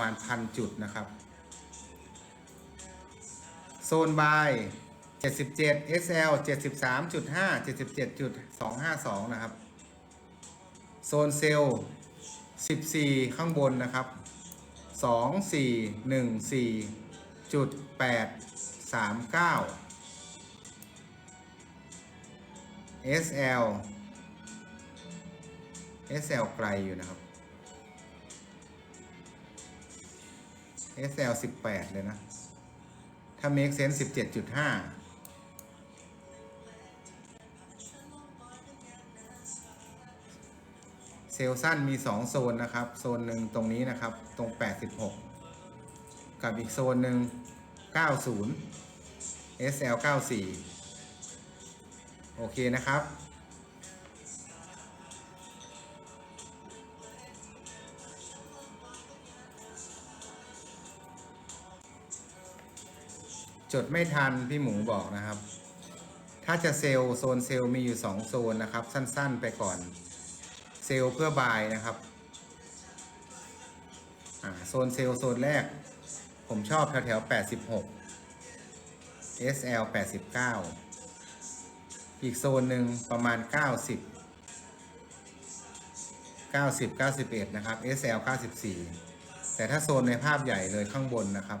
มาณพันจุดนะครับ โซนบาย 77 SL 73.5 77.252 นะครับ โซนเซลล์14 ข้างบนนะครับ 2414.839 SL SL ไกลอยู่นะครับ SL 18 เลยนะ ถ้า make sense 17.5เซลสั้นมี 2 โซนนะครับ โซนหนึ่งตรงนี้นะครับตรง 86 กับอีกโซนหนึ่ง90 SL 94 โอเคนะครับ จดไม่ทันพี่หมูบอกนะครับ ถ้าจะเซลล์โซนเซลล์มีอยู่ 2 โซนนะครับ สั้นๆไปก่อน เซลล์เพื่อบายนะครับโซนเซลล์โซนแรก ผมชอบแถวแถว86 SL 89 อีกโซนหนึ่งประมาณ 90 90 91 นะครับ SL 94 แต่ถ้าโซนในภาพใหญ่เลยข้างบนนะครับ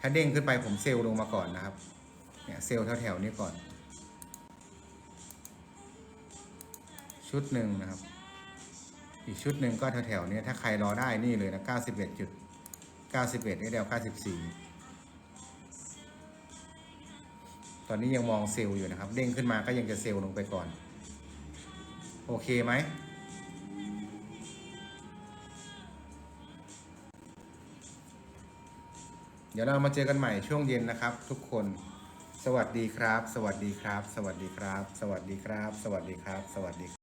ถ้าเด้งขึ้นไปผมเซลล์ลงมาก่อนนะครับ เนี่ยเซลล์แถวๆนี้ก่อน ชุดหนึ่งนะครับ อีกชุดหนึ่งก็แถวๆนี้ถ้าใครรอได้นี่เลยนะ 91จุด91เอเดล94 ตอนนี้ยังมองเซลล์อยู่นะครับ เด้งขึ้นมาก็ยังจะเซลล์ลงไปก่อน โอเคไหม เดี๋ยวเรามาเจอกันใหม่ช่วงเย็นนะครับ ทุกคน สวัสดีครับ สวัสดีครับ สวัสดีครับ สวัสดีครับ สวัสดีครับ สวัสดีครับ